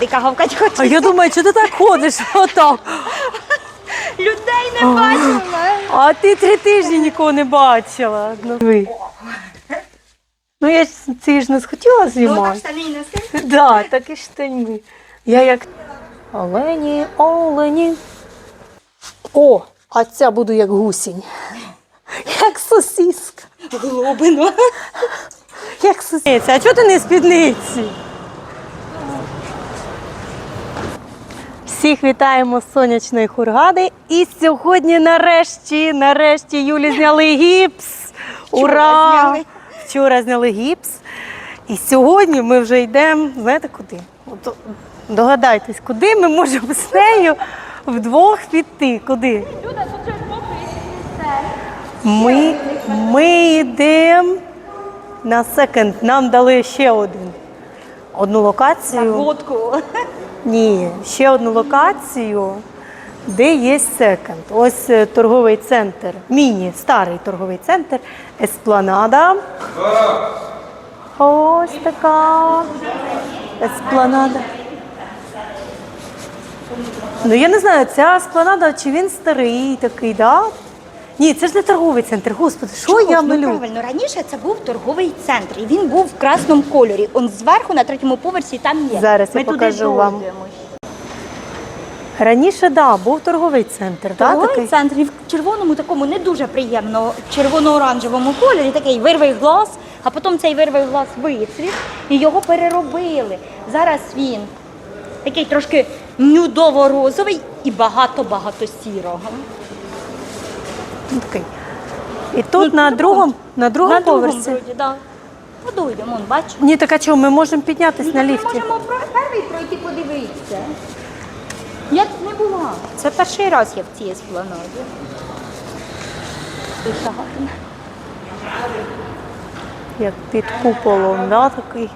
Дика гавкать. А я думаю, що ти так ходиш отак? Людей не бачила. А ти три тижні нікого не бачила. Ну, ну я ж ці ж не схотіла Ну так знімати. штани. Да, так і штаньми. Я як олені, олені. О, а ця буду як гусінь. Як сосиска. Глобино. Як сосиска. А чого ти не в спідниці? Всіх вітаємо з сонячної хургади. І сьогодні нарешті, нарешті Юлі зняли гіпс. Ура! зняли. Вчора зняли гіпс. І сьогодні ми вже йдемо, знаєте куди? От, догадайтесь, куди ми можемо з нею вдвох піти? Куди? Ми, ми йдемо на секонд. Нам дали ще один. Одну локацію. Водку. Ні, ще одну локацію, де є секонд. Ось е, торговий центр, міні, старий торговий центр, Еспланада. Ось така еспланада. Ну я не знаю, ця еспланада, чи він старий такий, да? Ні, це ж не торговий центр. Господи, що я Ну, правильно, раніше це був торговий центр, і він був в красному кольорі. Он зверху на третьому поверсі там є. Зараз я Ми туди покажу вам. дойдемо. Раніше, да, був торговий центр, да, Торговий такий? центр і в червоному такому не дуже приємно червоно-оранжевому кольорі, такий вирвий глаз, а потім цей вирвий глаз вицвів і його переробили. Зараз він такий трошки нюдово-розовий і багато-багато сірого. Ну, Такий. І тут на другому, на другому На другому поверсі. вроді, да. Ну, дойдемо, он. Ні, так а чого, ми можемо піднятися на Ми можемо про- перший пройти подивитися. Я тут не була. Це перший раз я в цій еспланаді. Дуже гарно. Як під куполом, да, такий.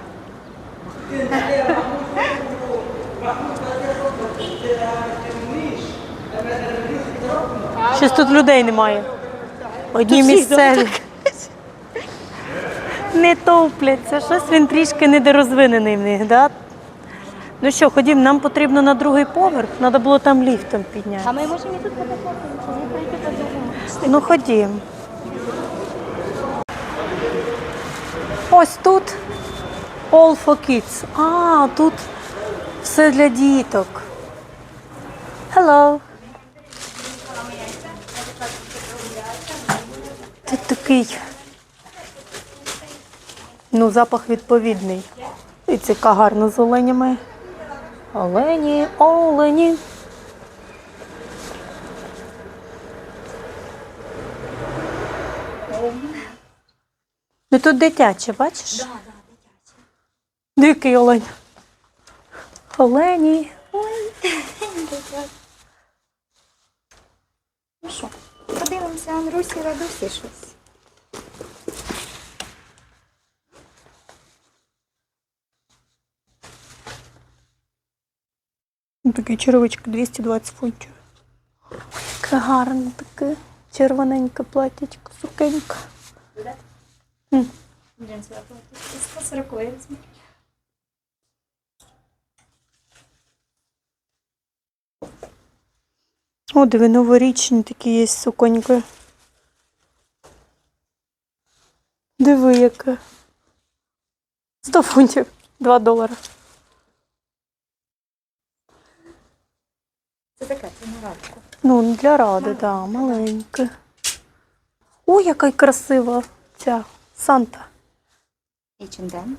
Щось тут людей немає. Одні місцеві. Не топляться, щось він трішки недорозвинений в них, да? Ну що, ходім, нам потрібно на другий поверх, треба було там ліфтом підняти. А ми можемо і тут покататися, не пройти по другому. Ну ходім. Ось тут All for Kids. А, тут все для діток. Hello. Тут такий. Ну, запах відповідний. І це яка гарна з оленями. Олені, олені. Ну тут дитяче, бачиш? Так, так, дитяче. Дикий олень. Олені. Ну що, подивимося Анрусі Радусі щось. Такий черевичка 220 фунтів. Яке гарне таке червоненьке платячко, сукенька. 140. О, диви, новорічні такі є суконьки. Диви, яке. 100 фунтів, 2 долари. Це таке, це на радку. Ну, для ради, так, да, маленьке. Ой, яка красива ця Санта. H&M.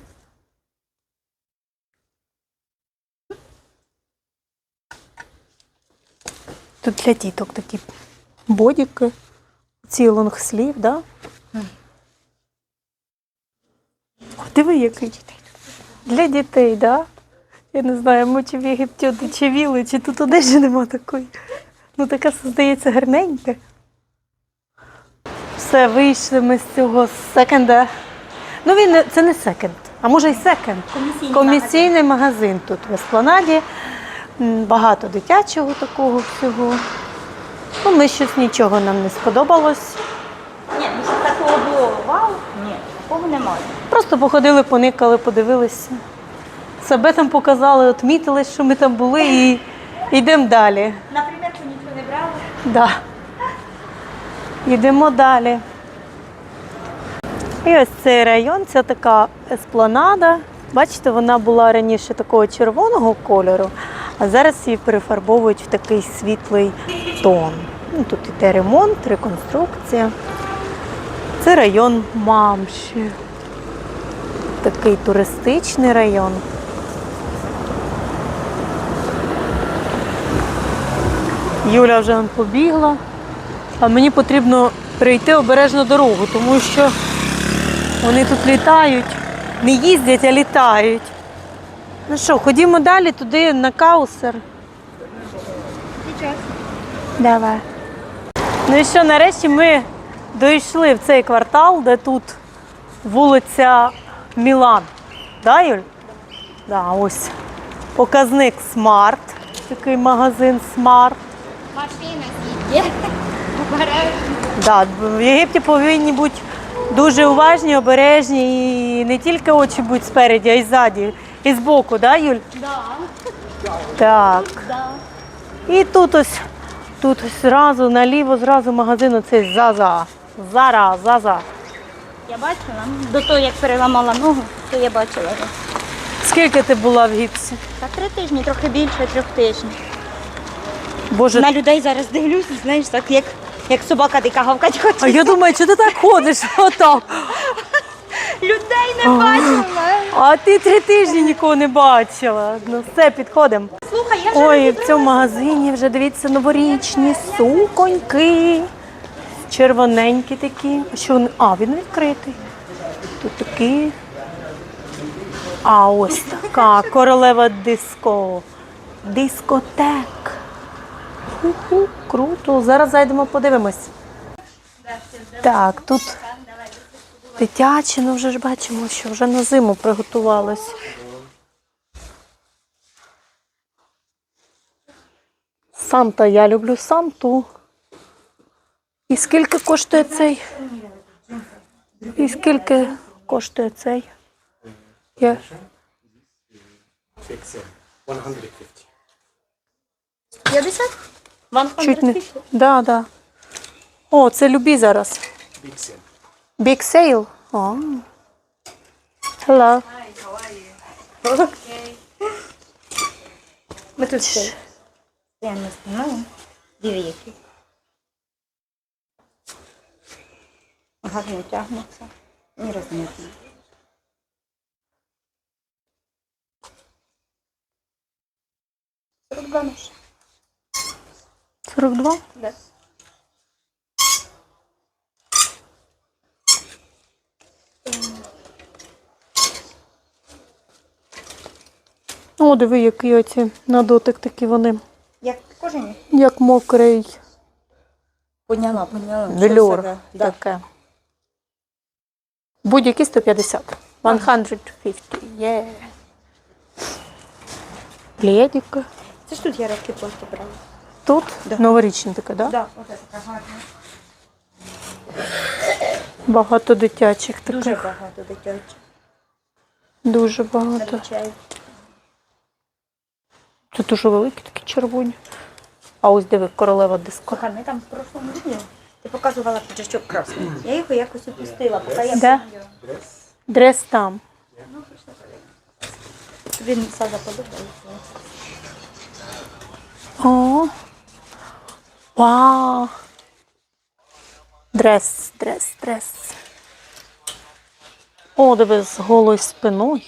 Тут для діток такі бодіки, ці лонгслів, да? О, диви, який. Для дітей, да? Я не знаю, ми чи в Єгипті одичавіли, чи тут одежі нема такої. Ну, така, здається, гарненька. Все, вийшли ми з цього секонда. Ну, він це не секонд, а може й секонд. Комісійний Комісійний магазин тут в Еспланаді. Багато дитячого такого всього. Ну, ми щось нічого нам не сподобалось. Ні, ну щоб такого було вау, ні, такого немає. Просто походили, поникали, подивилися. Себе там показали, отмітили, що ми там були, і йдемо далі. Наприклад, нічого не брали. Да. Йдемо далі. І ось цей район це така еспланада. Бачите, вона була раніше такого червоного кольору, а зараз її перефарбовують в такий світлий тон. Ну, тут іде ремонт, реконструкція. Це район Мамші. Такий туристичний район. Юля вже побігла, а мені потрібно перейти обережно дорогу, тому що вони тут літають, не їздять, а літають. Ну що, ходімо далі туди на каусер. Давай. Ну і що, нарешті ми дійшли в цей квартал, де тут вулиця Мілан. Да, Юль? Да, ось показник Смарт. Такий магазин Смарт. Машина. Обережно. Да, в Єгипті повинні бути дуже уважні, обережні і не тільки очі будуть спереді, а й ззаді, і збоку, да, Юль? Да. Так. Да. І тут ось, тут ось зразу наліво, зразу магазин оцей Заза. Зара, Заза. Я бачила. До того, як переламала ногу, то я бачила. Скільки ти була в гіпсі? Та три тижні, трохи більше трьох тижнів. Боже, На людей зараз дивлюсь, знаєш, так як, як собака дика гавкать хоче. а я думаю, чи ти так ходиш отак? Людей не бачила. А ти три тижні нікого не бачила. Ну все, підходимо. Слухай, я вже Ой, в цьому магазині вже дивіться новорічні суконьки. Червоненькі такі. А що вони? А, він відкритий. Тут такі. А ось така королева диско. Дискотек. Ху-ху, круто. Зараз зайдемо подивимось. Так, тут дитячі, ну вже ж бачимо, що вже на зиму приготувалось. Санта, я люблю Санту. І скільки коштує цей? І скільки коштує цей? Я... Fix it. 150. 50? Вам Чуть не. Да, да. О, це любі зараз. Big sale. Big sale. О. Hello. Ми тут ще. Я не знаю. Диви які. Гарно тягнуться. І розмітно. Сорок 42? Да. О, диви, які оці на дотик такі вони. Як кожен? Як мокрий Поняла, поняла. велюр. Що да. Таке. Будь-які 150. 150. Yeah. Пледик. Це ж тут я роки просто брала. Тут Да. новорічне таке, да? Да, оце така гарна. Багато дитячих таких. Дуже багато дитячих. Дуже багато. Замічаю. Це дуже великі, такі червоні. А ось диви, королева диско. Ми там в прошлому відео ти показувала піджачок красний. Я його якось опустила, поки я Де? помню. Дрес там. Тобі сада подобається. О. Вау. Дрес, дрес, дрес. О, диви, з голою спиною.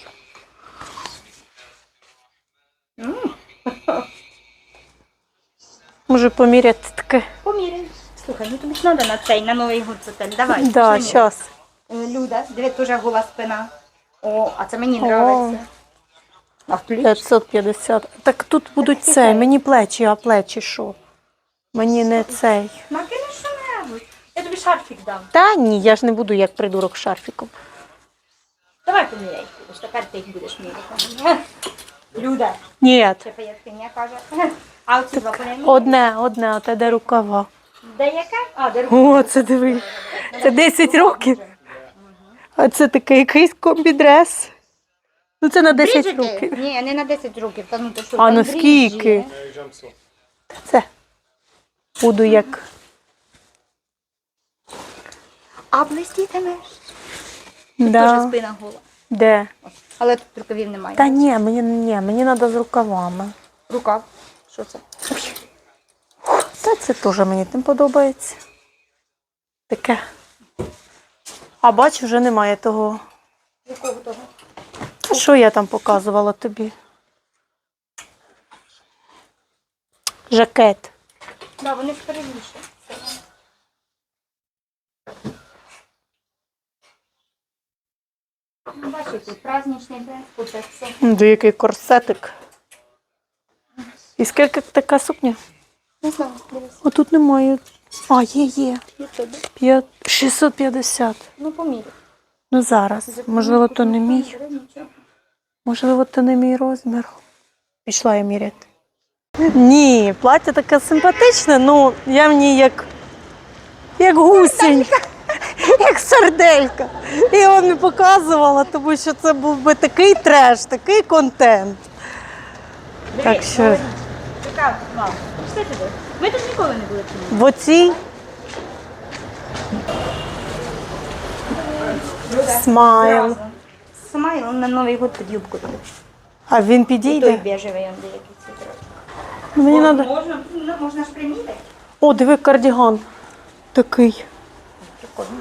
Може поміряти таке? Поміряй. Слухай, ну тобі ж треба на цей, на новий год готель. Давай. Да, пішли. зараз. Е, Люда, диви, теж гола спина. О, а це мені подобається. А в плюс? 550. Так тут будуть це. Мені плечі, а плечі що? Мені не цей. Накинеш що-небудь. Я тобі шарфік дам. Та ні, я ж не буду як придурок шарфіком. Давай поміряй. Ж тепер ти їх будеш міряти. Люда, Ні. ще пояснення каже. А оці два поміряй. Одне, одне, а те де рукава. Де яке? А, де О, це диви. Це 10 років. А це такий якийсь комбідрес. Ну це на 10 Бріджики? років. Ні, не на 10 років. Та ну ти що, А там на бріджі. скільки? Це буду як. А блистітимеш? Теж Да. спина гола. Де? Але тут рукавів немає. Та ні, мені ні, мені треба з рукавами. Рукав. Що це? Та це теж мені не подобається. Таке. А бачу, вже немає того. Якого того? Що я там показувала тобі? Жакет. Да, вони ж перевішені. Ну, Бачите, праздничний день, тут все. Який корсетик. І скільки така сукня? Не знаю, дивись. О, тут немає. А, є, є. Є. П'ят- 650. Ну, поміряй. Ну зараз. Можливо, то не мій. Можливо, то не мій розмір. Пішла я міряти. Ні, плаття таке симпатичне, ну я в ній як, як гусінь, як сарделька. І його не показувала, тому що це був би такий треш, такий контент. Так що- Така, мама. Ми тут ніколи не були. В оцій смайл. Смайл на Новий год під юбку. А він І той підійде? бежевий, Мені треба. Можна, ну, можна ж приміряти. О, диви кардіган. Такий. Прикольно.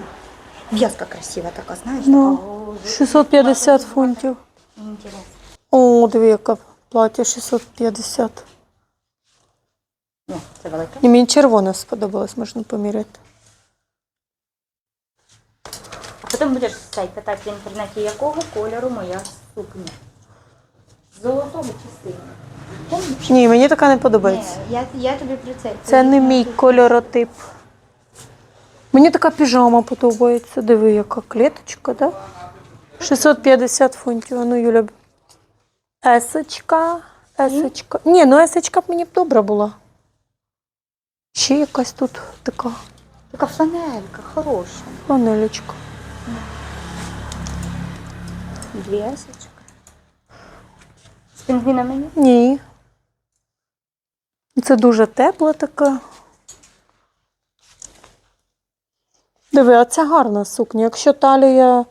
В'язка красива така, знаєш, Ну, така. 650 фунтів. Інтересно. О, диви, яке плаття 650. Ну, це велике. І мені червоне сподобалось, можна поміряти. А потім будеш цей питати в інтернеті, якого кольору моя сукня. Золотого чи синього? Ні, мені така не подобається. Ні, я, я тобі про це. Це не мій кольоротип. Мені така піжама подобається. Диви, яка клеточка, да? 650 фунтів. А ну, Юля. Есочка. Есочка. Ні, ну есочка б мені б добра була. Ще якась тут така Така фланелька, хороша. панелечка. Дві есочки. З пінгвінами ні? Ні. Це дуже тепла така. Диви, а це гарна сукня. Якщо талія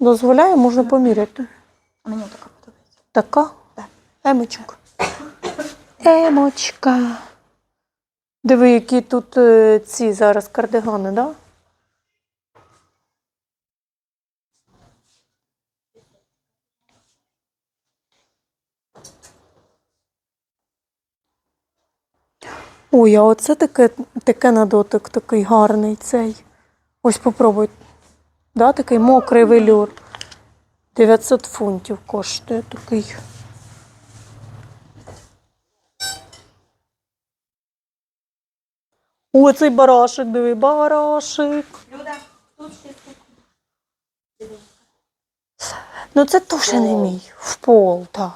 дозволяє, можна поміряти. А мені така подобається. Така? Так. Емочка. Емочка. Диви, які тут е, ці зараз кардигани, да? Ой, а оце таке, таке на дотик, такий гарний цей. Ось попробуй. Да, такий мокрий велюр. 900 фунтів коштує такий. О, цей барашик, диви, барашик. Люда, тут ще. Ну це теж не мій. В пол, так.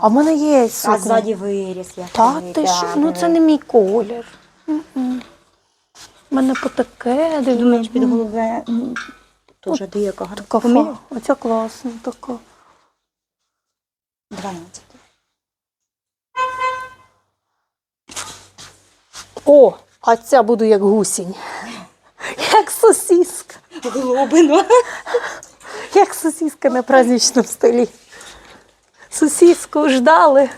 А в мене є А сукня. ззаді виріс я. Та ти що? Ну це не мій колір. М-м. У мене потаке, диви. Думаєш, під голове м, теж деяка гарна. Така Поміряй? фа. Оця класна така. 12. О, а ця буду як гусінь. Як сосіска. Глобино. Як сосіска на праздничному столі. Сосіску ждали,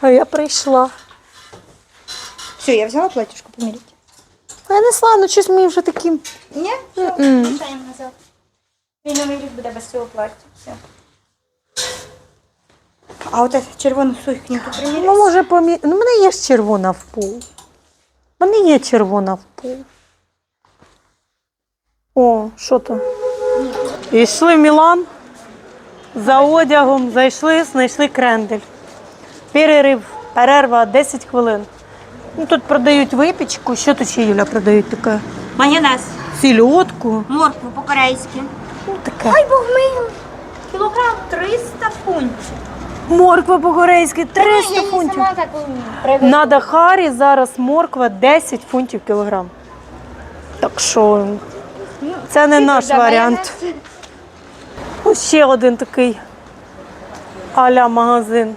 а я прийшла. Все, я взяла платіжку поміряти. А Я несла, ну щось мені вже таким. Ні? Все, лишаємо назад. Мій новий рік буде без цього плаття. Все. А от червону сукню тут Ну, приміряєш? може, помі... Ну, в мене є ж червона в пол. В мене є червона в пол. О, що то? Йшли в Мілан за одягом, зайшли, знайшли крендель. Перерив, перерва 10 хвилин. Ну, тут продають випічку. Що тут ще Юля продають таке? Майонез. Сільотку. Моркву по-корейськи. Ну, таке. Ай, бог милий. Кілограм 300 фунтів. Морква по-корейськи 300 я її фунтів. так привезла. На Дахарі зараз морква 10 фунтів кілограм. Так що Ну, це не наш варіант. Ось ще один такий а-ля магазин.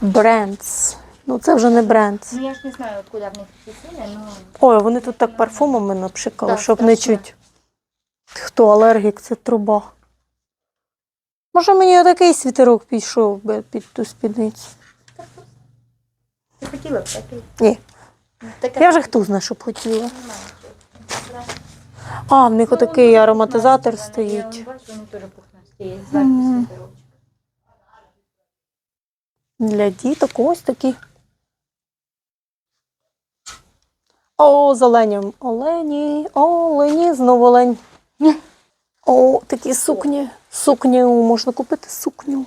Брендс. Ну це вже не брендс. Ну я ж не знаю, откуда в них ці ціни, ну. Ой, вони тут так парфумами напшикали, Так, щоб не страшно. чуть. Хто алергік, це труба. Може мені отакий світерок підійшов би під ту спідницю? Ти хотіла б такий? Ні. Я вже хто знає, щоб хотіла. А, в них отакий ароматизатор стоїть. Мгм. Для діток ось такі. О, зелені. Олені, олені, знову олень. О, такі сукні. Сукню, можна купити сукню.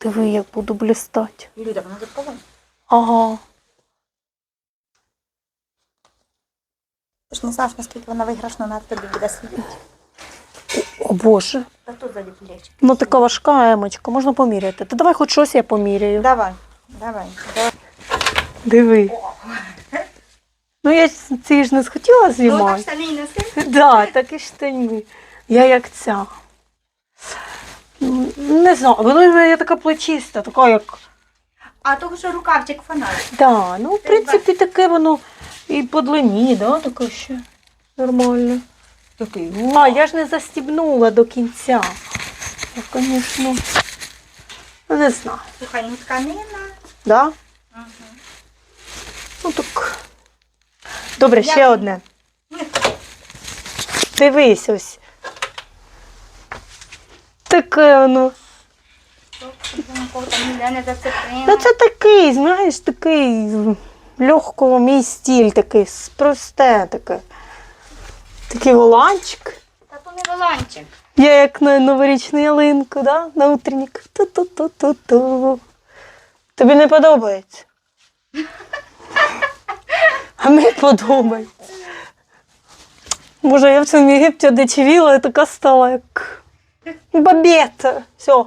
Диви, як буду блістати. Люда, вона запалена. Ага. Ти ж не знаєш, наскільки вона виграшна на тобі буде сидіти. О Боже. Та тут за плечик. Ну така важка емочка, можна поміряти. Та давай хоч щось я поміряю. Давай, давай. давай. Диви. Ну я ж ці ж не схотіла Ну, так знімати. штани і носи. Да, так і штаньми. Я як ця. Не знаю, воно я така плечиста, така як. А того, що рукавчик фонарик. Да, ну, в принципі, таке воно і по длині, да, таке ще нормально. Такий. А, я ж не застібнула до кінця. Я, звісно, не знаю. Слухай, ну тканина. Да? Ага. Ну так. Добре, ще Я- одне. Дивись ось. Таке воно. Кого там ніде не зацепила. Ну це такий, знаєш, такий легкого мій стіль, такий просте таке. Такий воланчик. Та то не воланчик. Я як на новорічну ялинку, да? на утренник. Ту-ту-ту-ту-ту. Тобі не подобається? А мені подобається. Боже, я в цьому Єгипті одичевіла і така стала, як бабета. Все.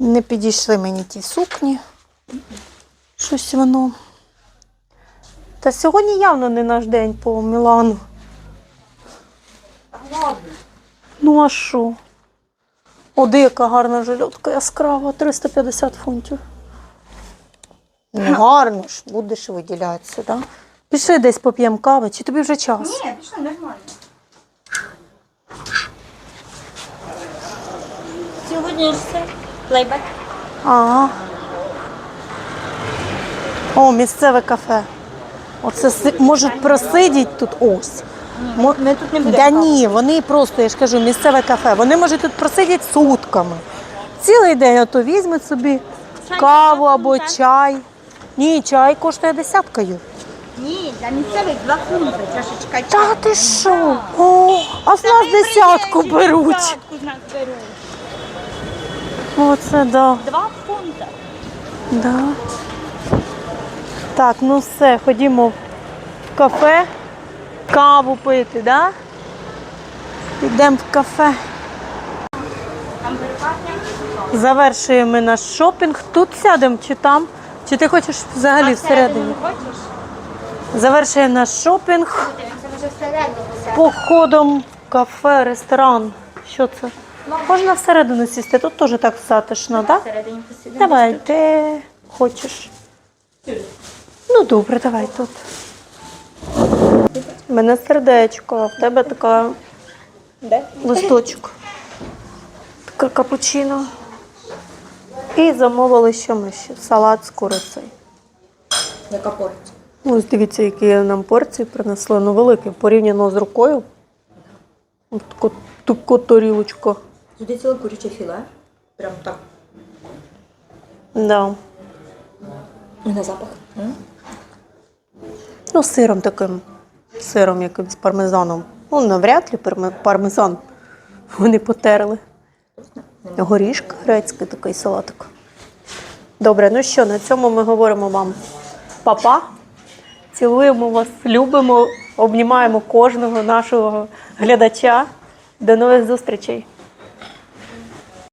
Не підійшли мені ті сукні. Щось воно. Та сьогодні явно не наш день по Мілану. Ладно. Ну а що? О, де яка гарна жильотка яскрава, 350 фунтів. Ну, гарно ж, будеш виділятися, так? Да? Пішли десь поп'ємо кави, чи тобі вже час? Ні, пішли нормально. Сьогодні все. Плейбек. Ага. О, місцеве кафе. Оце си- можуть просидіти тут ось. Мо- Ми тут не будемо. Да ні, вони просто, я ж кажу, місцеве кафе. Вони можуть тут просидіти сутками. Цілий день ото візьмуть собі Чай каву коштує або так? чай. Ні, чай коштує десяткою. Ні, для місцевих два фунти чашечка Та ти що? О, а з нас десятку беруть. Десятку з нас беруть. Оце да. Два фунти. да. Так, ну все, ходімо в кафе, каву пити, да? Йдемо в кафе. Завершуємо наш шопінг. Тут сядемо чи там? Чи ти хочеш взагалі всередині? Завершуємо наш шопінг походом в кафе, ресторан. Що це? Можна всередину сісти, тут теж так затишно, так? Да? Всередині посидимо. Давай, де хочеш. Ну, добре, давай тут. У мене сердечко, а в тебе така Де? листочок. Така капучино. І замовили що ми ще? Салат з курицею. Яка порція? Ось дивіться, які нам порції принесли. Ну, великі, порівняно з рукою. Ось таку, таку тарілочку. Туди ціле куряче філе. Прям так. Да. І на запах. Ну, з сиром таким. Сиром якимсь пармезаном. Ну, навряд ли парме- пармезан. Вони потерли. Горішка грецький такий салатик. Добре, ну що, на цьому ми говоримо вам папа. Цілуємо вас, любимо, обнімаємо кожного нашого глядача. До нових зустрічей!